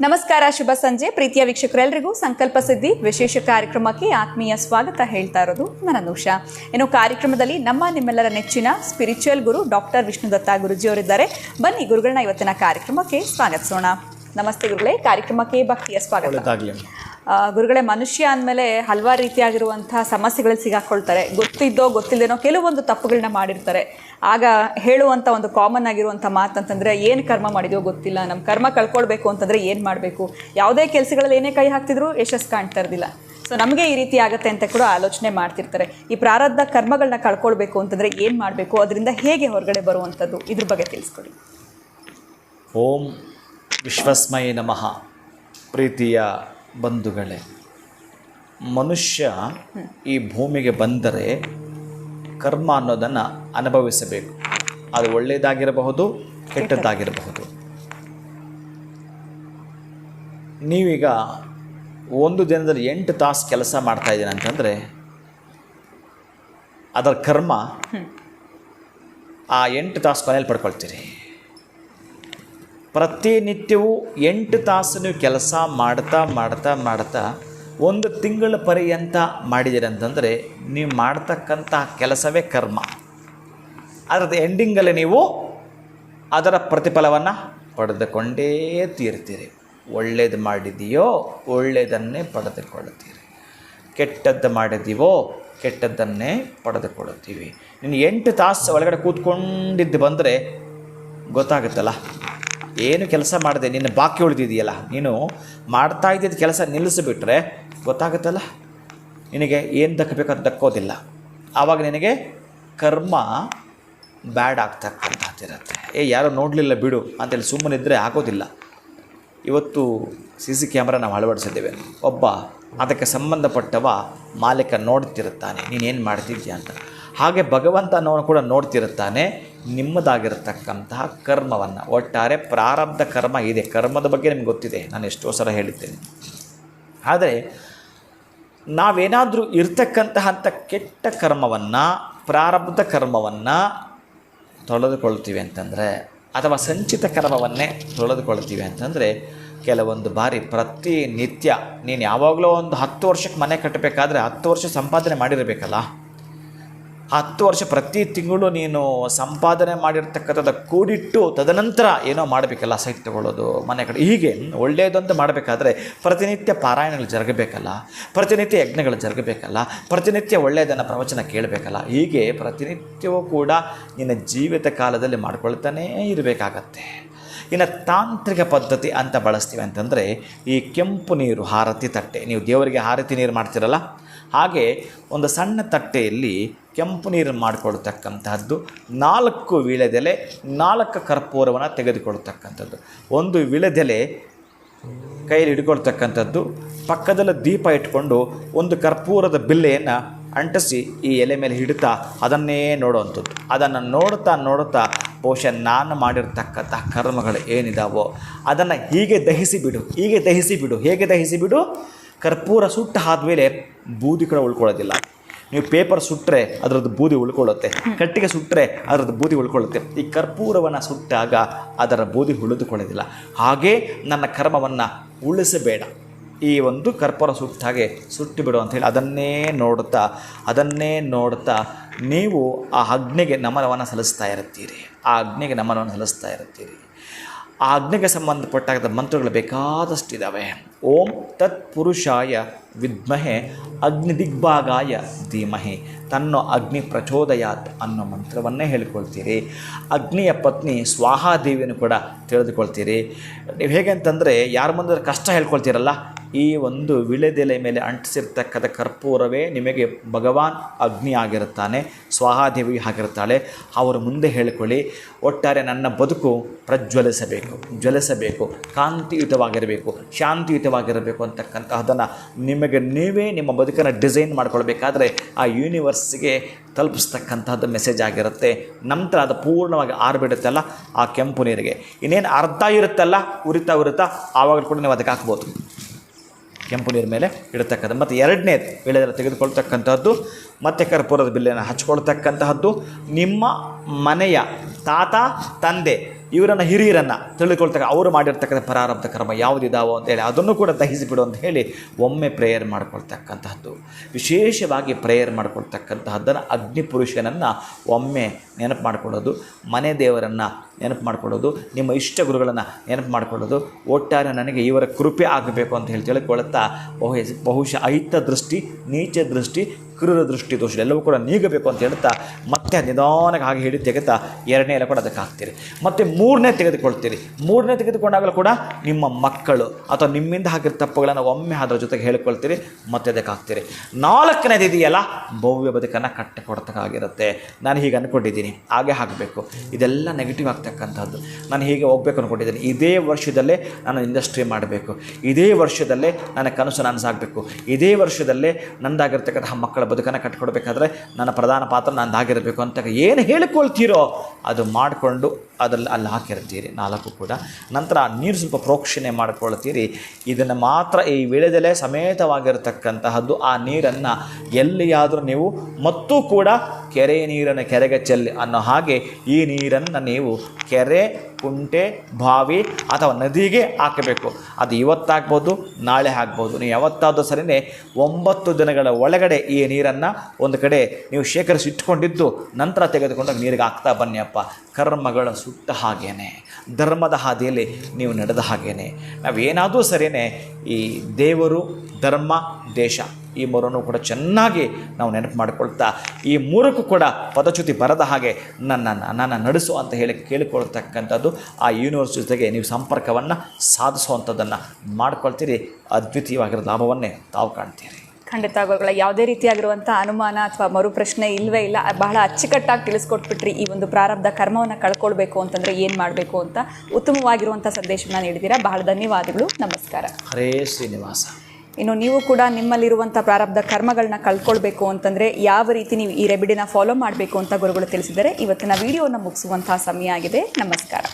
ನಮಸ್ಕಾರ, ಶುಭ ಸಂಜೆ. ಪ್ರೀತಿಯ ವೀಕ್ಷಕರೆಲ್ಲರಿಗೂ ಸಂಕಲ್ಪ ಸಿದ್ಧಿ ವಿಶೇಷ ಕಾರ್ಯಕ್ರಮಕ್ಕೆ ಆತ್ಮೀಯ ಸ್ವಾಗತ ಹೇಳ್ತಾ ಇರೋದು ನನ್ನನುಷ ಇನ್ನು ಕಾರ್ಯಕ್ರಮದಲ್ಲಿ ನಮ್ಮ ನಿಮ್ಮೆಲ್ಲರ ನೆಚ್ಚಿನ ಸ್ಪಿರಿಚುವಲ್ ಗುರು ಡಾಕ್ಟರ್ ವಿಷ್ಣುದತ್ತ ಗುರುಜಿಯವರಿದ್ದಾರೆ. ಬನ್ನಿ, ಗುರುಗಳನ್ನ ಇವತ್ತಿನ ಕಾರ್ಯಕ್ರಮಕ್ಕೆ ಸ್ವಾಗತಿಸೋಣ. ನಮಸ್ತೆ ಗುರುಗಳೇ, ಕಾರ್ಯಕ್ರಮಕ್ಕೆ ಭಕ್ತಿಯ ಸ್ವಾಗತ. ಗುರುಗಳೇ, ಮನುಷ್ಯ ಅಂದಮೇಲೆ ಹಲವಾರು ರೀತಿಯಾಗಿರುವಂಥ ಸಮಸ್ಯೆಗಳಲ್ಲಿ ಸಿಗಾಕೊಳ್ತಾರೆ. ಗೊತ್ತಿದ್ದೋ ಗೊತ್ತಿಲ್ಲದೇನೋ ಕೆಲವೊಂದು ತಪ್ಪುಗಳನ್ನ ಮಾಡಿರ್ತಾರೆ. ಆಗ ಹೇಳುವಂಥ ಒಂದು ಕಾಮನ್ ಆಗಿರುವಂಥ ಮಾತಂತಂದರೆ, ಏನು ಕರ್ಮ ಮಾಡಿದೆಯೋ ಗೊತ್ತಿಲ್ಲ. ನಮ್ಮ ಕರ್ಮ ಕಳ್ಕೊಳ್ಬೇಕು ಅಂತಂದರೆ ಏನು ಮಾಡಬೇಕು? ಯಾವುದೇ ಕೆಲಸಗಳಲ್ಲಿ ಏನೇ ಕೈ ಹಾಕ್ತಿದ್ರು ಯಶಸ್ಸು ಕಾಣ್ತಾ ಇರೋದಿಲ್ಲ. ಸೊ ನಮಗೆ ಈ ರೀತಿ ಆಗುತ್ತೆ ಅಂತ ಕೂಡ ಆಲೋಚನೆ ಮಾಡ್ತಿರ್ತಾರೆ. ಈ ಪ್ರಾರಬ್ಧ ಕರ್ಮಗಳನ್ನ ಕಳ್ಕೊಳ್ಬೇಕು ಅಂತಂದರೆ ಏನು ಮಾಡಬೇಕು? ಅದರಿಂದ ಹೇಗೆ ಹೊರಗಡೆ ಬರುವಂಥದ್ದು ಇದ್ರ ಬಗ್ಗೆ ತಿಳಿಸ್ಕೊಡಿ. ಓಂ ವಿಶ್ವಸ್ಮಯ ನಮಃ. ಪ್ರೀತಿಯ ಬಂಧುಗಳೇ, ಮನುಷ್ಯ ಈ ಭೂಮಿಗೆ ಬಂದರೆ ಕರ್ಮ ಅನ್ನೋದನ್ನು ಅನುಭವಿಸಬೇಕು. ಅದು ಒಳ್ಳೆಯದಾಗಿರಬಹುದು, ಕೆಟ್ಟದ್ದಾಗಿರಬಹುದು. ನೀವೀಗ ಒಂದು ದಿನದಲ್ಲಿ ಎಂಟು ತಾಸು ಕೆಲಸ ಮಾಡ್ತಾ ಇದ್ದೀನಿ ಅಂತಂದರೆ, ಅದರ ಕರ್ಮ ಆ ಎಂಟು ತಾಸು ಕೊನೆಯಲ್ಲಿ ಪಡ್ಕೊಳ್ತೀರಿ. ಪ್ರತಿನಿತ್ಯವೂ ಎಂಟು ತಾಸು ಕೆಲಸ ಮಾಡ್ತಾ ಮಾಡ್ತಾ ಮಾಡ್ತಾ ಒಂದು ತಿಂಗಳ ಪರ್ಯಂತ ಮಾಡಿದ್ದೀರಿ ಅಂತಂದರೆ ನೀವು ಮಾಡ್ತಕ್ಕಂಥ ಕೆಲಸವೇ ಕರ್ಮ. ಅದರದ್ದು ಎಂಡಿಂಗಲ್ಲಿ ನೀವು ಅದರ ಪ್ರತಿಫಲವನ್ನು ಪಡೆದುಕೊಂಡೇ ತೀರ್ತೀರಿ. ಒಳ್ಳೇದು ಮಾಡಿದೆಯೋ ಒಳ್ಳೆಯದನ್ನೇ ಪಡೆದುಕೊಳ್ಳುತ್ತೀರಿ. ಕೆಟ್ಟದ್ದು ಮಾಡಿದ್ದೀವೋ ಕೆಟ್ಟದ್ದನ್ನೇ ಪಡೆದುಕೊಳ್ಳುತ್ತೀವಿ. ನೀನು ಎಂಟು ತಾಸು ಒಳಗಡೆ ಕೂತ್ಕೊಂಡಿದ್ದು ಬಂದರೆ ಗೊತ್ತಾಗುತ್ತಲ್ಲ? ಏನು ಕೆಲಸ ಮಾಡಿದೆ ನಿನ್ನ ಬಾಕಿ ಉಳಿದಿದೆಯಲ್ಲ? ನೀನು ಮಾಡ್ತಾ ಇದ್ದಿದ್ದ ಕೆಲಸ ನಿಲ್ಲಿಸಿಬಿಟ್ರೆ ಗೊತ್ತಾಗುತ್ತಲ್ಲ? ನಿನಗೆ ಏನು ದಕ್ಕಬೇಕು ಅದು ದಕ್ಕೋದಿಲ್ಲ. ಆವಾಗ ನಿನಗೆ ಕರ್ಮ ಬ್ಯಾಡ್ ಆಗ್ತಕ್ಕಂಥದ್ದಿರುತ್ತೆ. ಏ, ಯಾರೋ ನೋಡಲಿಲ್ಲ ಬಿಡು, ಅಂತೇಳಿ ಸುಮ್ಮನಿದ್ದರೆ ಆಗೋದಿಲ್ಲ. ಇವತ್ತು ಸಿ ಸಿ ಕ್ಯಾಮ್ರಾ ನಾವು ಅಳವಡಿಸಿದ್ದೇವೆ. ಒಬ್ಬ ಅದಕ್ಕೆ ಸಂಬಂಧಪಟ್ಟವ ಮಾಲೀಕ ನೋಡ್ತಿರುತ್ತಾನೆ. ನೀನೇನು ಮಾಡ್ತಿದ್ಯಾ ಅಂತ. ಹಾಗೆ ಭಗವಂತನವನು ಕೂಡ ನೋಡ್ತಿರುತ್ತಾನೆ. ನಿಮ್ಮದಾಗಿರತಕ್ಕಂತಹ ಕರ್ಮವನ್ನು. ಒಟ್ಟಾರೆ ಪ್ರಾರಬ್ಧ ಕರ್ಮ ಇದೆ. ಕರ್ಮದ ಬಗ್ಗೆ ನಿಮ್ಗೆ ಗೊತ್ತಿದೆ. ನಾನು ಎಷ್ಟೋ ಸಲ ಹೇಳಿದ್ದೇನೆ. ಆದರೆ ನಾವೇನಾದರೂ ಇರ್ತಕ್ಕಂತಹ ಅಂಥ ಕೆಟ್ಟ ಕರ್ಮವನ್ನು, ಪ್ರಾರಬ್ಧ ಕರ್ಮವನ್ನು ತೊಳೆದುಕೊಳ್ತೀವಿ ಅಂತಂದರೆ, ಅಥವಾ ಸಂಚಿತ ಕರ್ಮವನ್ನೇ ತೊಳೆದುಕೊಳ್ತೀವಿ ಅಂತಂದರೆ, ಕೆಲವೊಂದು ಬಾರಿ ಪ್ರತಿನಿತ್ಯ, ನೀನು ಯಾವಾಗಲೂ ಒಂದು ಹತ್ತು ವರ್ಷಕ್ಕೆ ಮನೆ ಕಟ್ಟಬೇಕಾದ್ರೆ ಹತ್ತು ವರ್ಷ ಸಂಪಾದನೆ ಮಾಡಿರಬೇಕಲ್ಲ. ಹತ್ತು ವರ್ಷ ಪ್ರತಿ ತಿಂಗಳು ನೀನು ಸಂಪಾದನೆ ಮಾಡಿರ್ತಕ್ಕಂಥದ್ದು ಕೂಡಿಟ್ಟು ತದನಂತರ ಏನೋ ಮಾಡಬೇಕಲ್ಲ, ಸೈಟ್ ತಗೊಳ್ಳೋದು, ಮನೆ ಕಡೆ. ಹೀಗೆ ಒಳ್ಳೆಯದಂತ ಮಾಡಬೇಕಾದ್ರೆ ಪ್ರತಿನಿತ್ಯ ಪಾರಾಯಣಗಳು ಜರುಗಬೇಕಲ್ಲ, ಪ್ರತಿನಿತ್ಯ ಯಜ್ಞಗಳು ಜರುಗಬೇಕಲ್ಲ, ಪ್ರತಿನಿತ್ಯ ಒಳ್ಳೆಯದನ್ನು ಪ್ರವಚನ ಕೇಳಬೇಕಲ್ಲ. ಹೀಗೆ ಪ್ರತಿನಿತ್ಯವೂ ಕೂಡ ನಿನ್ನ ಜೀವಿತ ಕಾಲದಲ್ಲಿ ಮಾಡ್ಕೊಳ್ತಾನೇ ಇರಬೇಕಾಗತ್ತೆ. ಇನ್ನು ತಾಂತ್ರಿಕ ಪದ್ಧತಿ ಅಂತ ಬಳಸ್ತೀವಿ ಅಂತಂದರೆ ಈ ಕೆಂಪು ನೀರು, ಹಾರತಿ ತಟ್ಟೆ. ನೀವು ದೇವರಿಗೆ ಹಾರತಿ ನೀರು ಮಾಡ್ತೀರಲ್ಲ ಹಾಗೆ ಒಂದು ಸಣ್ಣ ತಟ್ಟೆಯಲ್ಲಿ ಕೆಂಪು ನೀರನ್ನು ಮಾಡಿಕೊಳ್ತಕ್ಕಂತಹದ್ದು ನಾಲ್ಕು ವೀಳೆದೆಲೆ ನಾಲ್ಕು ಕರ್ಪೂರವನ್ನು ತೆಗೆದುಕೊಳ್ತಕ್ಕಂಥದ್ದು. ಒಂದು ವೀಳೆದೆಲೆ ಕೈಯಲ್ಲಿ ಹಿಡ್ಕೊಳ್ತಕ್ಕಂಥದ್ದು, ಪಕ್ಕದಲ್ಲಿ ದೀಪ ಇಟ್ಕೊಂಡು ಒಂದು ಕರ್ಪೂರದ ಬಿಲ್ಲೆಯನ್ನು ಅಂಟಿಸಿ ಈ ಎಲೆ ಮೇಲೆ ಹಿಡಿತಾ ಅದನ್ನೇ ನೋಡುವಂಥದ್ದು. ಅದನ್ನು ನೋಡ್ತಾ ನೋಡುತ್ತಾ ಬಹುಶಃ ನಾನು ಮಾಡಿರ್ತಕ್ಕಂಥ ಕರ್ಮಗಳು ಏನಿದಾವೋ ಅದನ್ನು ಹೀಗೆ ದಹಿಸಿ ಬಿಡು ಹೀಗೆ ದಹಿಸಿ ಬಿಡು ಹೇಗೆ ದಹಿಸಿ ಬಿಡು ಕರ್ಪೂರ ಸುಟ್ಟು ಆದಮೇಲೆ ಬೂದಿ ಕೂಡ ಉಳ್ಕೊಳ್ಳೋದಿಲ್ಲ. ನೀವು ಪೇಪರ್ ಸುಟ್ಟರೆ ಅದರದ್ದು ಬೂದಿ ಉಳ್ಕೊಳ್ಳುತ್ತೆ. ಕಟ್ಟಿಗೆ ಸುಟ್ಟರೆ ಅದರದ್ದು ಬೂದಿ ಉಳ್ಕೊಳ್ಳುತ್ತೆ. ಈ ಕರ್ಪೂರವನ್ನು ಸುಟ್ಟಾಗ ಅದರ ಬೂದಿ ಉಳಿದುಕೊಳ್ಳೋದಿಲ್ಲ. ಹಾಗೇ ನನ್ನ ಕರ್ಮವನ್ನು ಉಳಿಸಬೇಡ. ಈ ಒಂದು ಕರ್ಪೂರ ಸುಟ್ಟ ಹಾಗೆ ಸುಟ್ಟು ಬಿಡು ಅಂತ ಹೇಳಿ ಅದನ್ನೇ ನೋಡ್ತಾ ಅದನ್ನೇ ನೋಡ್ತಾ ನೀವು ಆ ಅಗ್ನಿಗೆ ನಮನವನ್ನು ಸಲ್ಲಿಸ್ತಾ ಇರುತ್ತೀರಿ. ಆ ಅಗ್ನಿಗೆ ನಮನವನ್ನು ಸಲ್ಲಿಸ್ತಾ ಇರುತ್ತೀರಿ. ಆ ಅಗ್ನಿಗೆ ಸಂಬಂಧಪಟ್ಟಾಗ ಮಂತ್ರಗಳು ಬೇಕಾದಷ್ಟಿದ್ದಾವೆ ಓಂ ತತ್ ಪುರುಷಾಯ ವಿದ್ಮಹೆ ಅಗ್ನಿ ದಿಗ್ಭಾಗಾಯ ಧೀಮಹೆ. ತನ್ನ ಅಗ್ನಿ ಪ್ರಚೋದಯಾತ್ ಅನ್ನೋ ಮಂತ್ರವನ್ನೇ ಹೇಳಿಕೊಳ್ತೀರಿ. ಅಗ್ನಿಯ ಪತ್ನಿ ಸ್ವಾಹಾದೇವಿಯನ್ನು ಕೂಡ ತಿಳಿದುಕೊಳ್ತೀರಿ. ನೀವು ಹೇಗೆ ಅಂತಂದರೆ ಯಾರ ಮುಂದೆ ಕಷ್ಟ ಹೇಳ್ಕೊಳ್ತೀರಲ್ಲ ಈ ಒಂದು ವಿಳೆದೆಲೆ ಮೇಲೆ ಅಂಟಿಸಿರ್ತಕ್ಕಂಥ ಕರ್ಪೂರವೇ ನಿಮಗೆ ಭಗವಾನ್ ಅಗ್ನಿ ಆಗಿರುತ್ತಾನೆ, ಸ್ವಾಹಾದೇವಿ ಆಗಿರ್ತಾಳೆ ಅವರ ಮುಂದೆ ಹೇಳಿಕೊಳ್ಳಿ, ಒಟ್ಟಾರೆ ನನ್ನ ಬದುಕು ಪ್ರಜ್ವಲಿಸಬೇಕು, ಜ್ವಲಿಸಬೇಕು, ಕಾಂತಿಯುತವಾಗಿರಬೇಕು, ಶಾಂತಿಯುತವಾಗಿರಬೇಕು ಅಂತಕ್ಕಂಥ ಅದನ್ನು ನಿಮಗೆ ನೀವೇ ನಿಮ್ಮ ಬದುಕನ್ನು ಡಿಸೈನ್ ಮಾಡ್ಕೊಳ್ಬೇಕಾದ್ರೆ ಆ ಯೂನಿವರ್ಸ್ಗೆ ತಲುಪಿಸ್ತಕ್ಕಂಥದ್ದು ಮೆಸೇಜ್ ಆಗಿರುತ್ತೆ. ನಂತರ ಅದು ಪೂರ್ಣವಾಗಿ ಆರ್ಬಿಡುತ್ತಲ್ಲ ಆ ಕೆಂಪು ನೀರಿಗೆ. ಇನ್ನೇನು ಅರ್ಧ ಇರುತ್ತಲ್ಲ, ಉರಿತಾ ಉರಿತಾ ಆವಾಗ ಕೂಡ ನೀವು ಅದಕ್ಕೆ ಹಾಕ್ಬೋದು. ಕೆಂಪು ನೀರು ಮೇಲೆ ಇಡತಕ್ಕಂಥ ಮತ್ತು ಎರಡನೇದು ವಿಳೆದೆಲೆ ತೆಗೆದುಕೊಳ್ತಕ್ಕಂಥದ್ದು, ಮತ್ತೆ ಕರ್ಪೂರದ ಬಿಲ್ಲೆಯನ್ನು ಹಚ್ಕೊಳ್ತಕ್ಕಂತಹದ್ದು ನಿಮ್ಮ ಮನೆಯ ತಾತ, ತಂದೆ ಇವರನ್ನು ಹಿರಿಯರನ್ನು ತಿಳಿದುಕೊಳ್ತಕ್ಕ ಅವರು ಮಾಡಿರ್ತಕ್ಕಂಥ ಪ್ರಾರಬ್ಧ ಕರ್ಮ ಯಾವುದಿದಾವೋ ಅಂತೇಳಿ ಅದನ್ನು ಕೂಡ ದಹಿಸಿಬಿಡು ಅಂತ ಹೇಳಿ ಒಮ್ಮೆ ಪ್ರೇಯರ್ ಮಾಡ್ಕೊಳ್ತಕ್ಕಂತಹದ್ದು. ವಿಶೇಷವಾಗಿ ಪ್ರೇಯರ್ ಮಾಡ್ಕೊಳ್ತಕ್ಕಂತಹದ್ದನ್ನು ಅಗ್ನಿ ಪುರುಷನನ್ನು ಒಮ್ಮೆ ನೆನಪು ಮಾಡ್ಕೊಳ್ಳೋದು, ಮನೆ ದೇವರನ್ನು ನೆನಪು ಮಾಡ್ಕೊಳ್ಳೋದು, ನಿಮ್ಮ ಇಷ್ಟ ಗುರುಗಳನ್ನು ನೆನಪು ಮಾಡ್ಕೊಳ್ಳೋದು, ಒಟ್ಟಾರೆ ನನಗೆ ಇವರ ಕೃಪೆ ಆಗಬೇಕು ಅಂತ ಹೇಳಿ ತಿಳ್ಕೊಳ್ಳುತ್ತಾ ಬಹು ಬಹುಶಃ ಅಹಿತ ದೃಷ್ಟಿ, ನೀಚ ದೃಷ್ಟಿ, ಕ್ರೂರ ದೃಷ್ಟಿ ದೋಷ ಎಲ್ಲವೂ ಕೂಡ ನೀಗಬೇಕು ಅಂತ ಹೇಳ್ತಾ ಮತ್ತೆ ನಿಧಾನಕ್ಕೆ ಹಾಗೆ ಹಿಡಿ ತೆಗೆತಾ ಎರಡನೇ ಎಲ್ಲ ಕೂಡ ಅದಕ್ಕೆ ಹಾಕ್ತೀರಿ ಮತ್ತು ಮೂರನೇ ತೆಗೆದುಕೊಳ್ತೀರಿ. ಮೂರನೇ ತೆಗೆದುಕೊಂಡಾಗಲೂ ಕೂಡ ನಿಮ್ಮ ಮಕ್ಕಳು ಅಥವಾ ನಿಮ್ಮಿಂದ ಹಾಕಿದ ತಪ್ಪುಗಳನ್ನು ಒಮ್ಮೆ ಅದರ ಜೊತೆಗೆ ಹೇಳ್ಕೊಳ್ತೀರಿ, ಮತ್ತೆ ಅದಕ್ಕೆ ಹಾಕ್ತೀರಿ ನಾಲ್ಕನೇದು ಇದೆಯಲ್ಲ ಭವ್ಯ ಬದುಕನ್ನು ಕಟ್ಟಿಕೊಡ್ತಕ್ಕಾಗಿರುತ್ತೆ. ನಾನು ಹೀಗೆ ಅಂದ್ಕೊಂಡಿದ್ದೀನಿ ಹಾಗೆ ಹಾಕಬೇಕು. ಇದೆಲ್ಲ ನೆಗೆಟಿವ್ ಆಗ್ತಕ್ಕಂಥದ್ದು. ನಾನು ಹೀಗೆ ಹೋಗ್ಬೇಕು ಅಂದ್ಕೊಂಡಿದ್ದೀನಿ ಇದೇ ವರ್ಷದಲ್ಲೇ ನಾನು ಇಂಡಸ್ಟ್ರಿ ಮಾಡಬೇಕು. ಇದೇ ವರ್ಷದಲ್ಲೇ ನನ್ನ ಕನಸು ನನಸಾಗಬೇಕು ಇದೇ ವರ್ಷದಲ್ಲೇ ನಂದಾಗಿರ್ತಕ್ಕಂತಹ ಮಕ್ಕಳ ಬದುಕನ್ನು ಕಟ್ಟಿಕೊಡ್ಬೇಕಾದ್ರೆ ನನ್ನ ಪ್ರಧಾನ ಪಾತ್ರ ನಂದಾಗಿರಬೇಕು ಅಂತ ಏನು ಹೇಳಿಕೊಳ್ತೀರೋ ಅದು ಮಾಡಿಕೊಂಡು ಅದ್ರಲ್ಲಿ ಅಲ್ಲಿ ಹಾಕಿರ್ತೀರಿ, ನಾಲ್ಕು ಕೂಡ. ನಂತರ ನೀರು ಸ್ವಲ್ಪ ಪ್ರೋಕ್ಷಣೆ ಮಾಡಿಕೊಳ್ತೀರಿ. ಇದನ್ನು ಮಾತ್ರ ಈ ವಿಳೆದೆಲೆ ಸಮೇತವಾಗಿರತಕ್ಕಂತಹದ್ದು ಆ ನೀರನ್ನು ಎಲ್ಲಿಯಾದರೂ ನೀವು ಮತ್ತೂ ಕೂಡ ಕೆರೆ ನೀರನ್ನು ಕೆರೆಗೆ ಚೆಲ್ಲಿ ಅನ್ನೋ ಹಾಗೆ ಈ ನೀರನ್ನು ನೀವು ಕೆರೆ, ಕುಂಟೆ, ಬಾವಿ ಅಥವಾ ನದಿಗೆ ಹಾಕಬೇಕು. ಅದು ಇವತ್ತಾಗ್ಬೋದು, ನಾಳೆ ಆಗ್ಬೋದು. ನೀವು ಯಾವತ್ತಾದರೂ ಸರಿಯೇ ಒಂಬತ್ತು ದಿನಗಳ ಒಳಗಡೆ ಈ ನೀರನ್ನು ಒಂದು ಕಡೆ ನೀವು ಶೇಖರಿಸಿ ಇಟ್ಕೊಂಡಿದ್ದು ನಂತರ ತೆಗೆದುಕೊಂಡು ನೀರಿಗೆ ಹಾಕ್ತಾ ಬನ್ನಿಯಪ್ಪ ಕರ್ಮಗಳ ಸುಟ್ಟ ಹಾಗೇನೆ. ಧರ್ಮದ ಹಾದಿಯಲ್ಲಿ ನೀವು ನಡೆದ ಹಾಗೇನೆ. ನಾವೇನಾದರೂ ಸರಿಯೇ ಈ ದೇವರು, ಧರ್ಮ, ದೇಶ ಈ ಮೂರನ್ನು ಕೂಡ ಚೆನ್ನಾಗಿ ನಾವು ನೆನಪು ಮಾಡಿಕೊಳ್ತಾ ಈ ಮೂರಕ್ಕೂ ಕೂಡ ಪದಚ್ಯುತಿ ಬರದ ಹಾಗೆ ನನ್ನ ನನ್ನ ನಡೆಸು ಅಂತ ಹೇಳಿ ಕೇಳಿಕೊಳ್ತಕ್ಕಂಥದ್ದು ಆ ಯೂನಿವರ್ಸ್ ಜೊತೆಗೆ ನೀವು ಸಂಪರ್ಕವನ್ನು ಸಾಧಿಸುವಂಥದ್ದನ್ನು ಮಾಡ್ಕೊಳ್ತೀರಿ. ಅದ್ವಿತೀಯವಾಗಿರೋ ಲಾಭವನ್ನೇ ತಾವು ಕಾಣ್ತೀರಿ. ಖಂಡಿತ ಗುರುಗಳ ಯಾವುದೇ ರೀತಿಯಾಗಿರುವಂಥ ಅನುಮಾನ ಅಥವಾ ಮರುಪ್ರಶ್ನೆ ಇಲ್ಲವೇ ಇಲ್ಲ ಬಹಳ ಅಚ್ಚುಕಟ್ಟಾಗಿ ತಿಳಿಸ್ಕೊಟ್ಬಿಟ್ರಿ ಈ ಒಂದು ಪ್ರಾರಬ್ಧ ಕರ್ಮವನ್ನು ಕಳ್ಕೊಳ್ಬೇಕು ಅಂತಂದರೆ ಏನು ಮಾಡಬೇಕು ಅಂತ ಉತ್ತಮವಾಗಿರುವಂಥ ಸಂದೇಶವನ್ನು ನೀಡಿದ್ದೀರಾ. ಬಹಳ ಧನ್ಯವಾದಗಳು. ನಮಸ್ಕಾರ. ಹರೇ ಶ್ರೀನಿವಾಸ. ಇನ್ನು ನೀವು ಕೂಡ ನಿಮ್ಮಲ್ಲಿರುವಂಥ ಪ್ರಾರಬ್ಧ ಕರ್ಮಗಳನ್ನ ಕಳ್ಕೊಳ್ಬೇಕು ಅಂತಂದರೆ ಯಾವ ರೀತಿ ನೀವು ಈ ರೆಬಿಡಿನ ಫಾಲೋ ಮಾಡಬೇಕು ಅಂತ ಗುರುಗಳು ತಿಳಿಸಿದರೆ ಇವತ್ತಿನ ವಿಡಿಯೋನ ಮುಗಿಸುವಂತಹ ಸಮಯ ಆಗಿದೆ. ನಮಸ್ಕಾರ.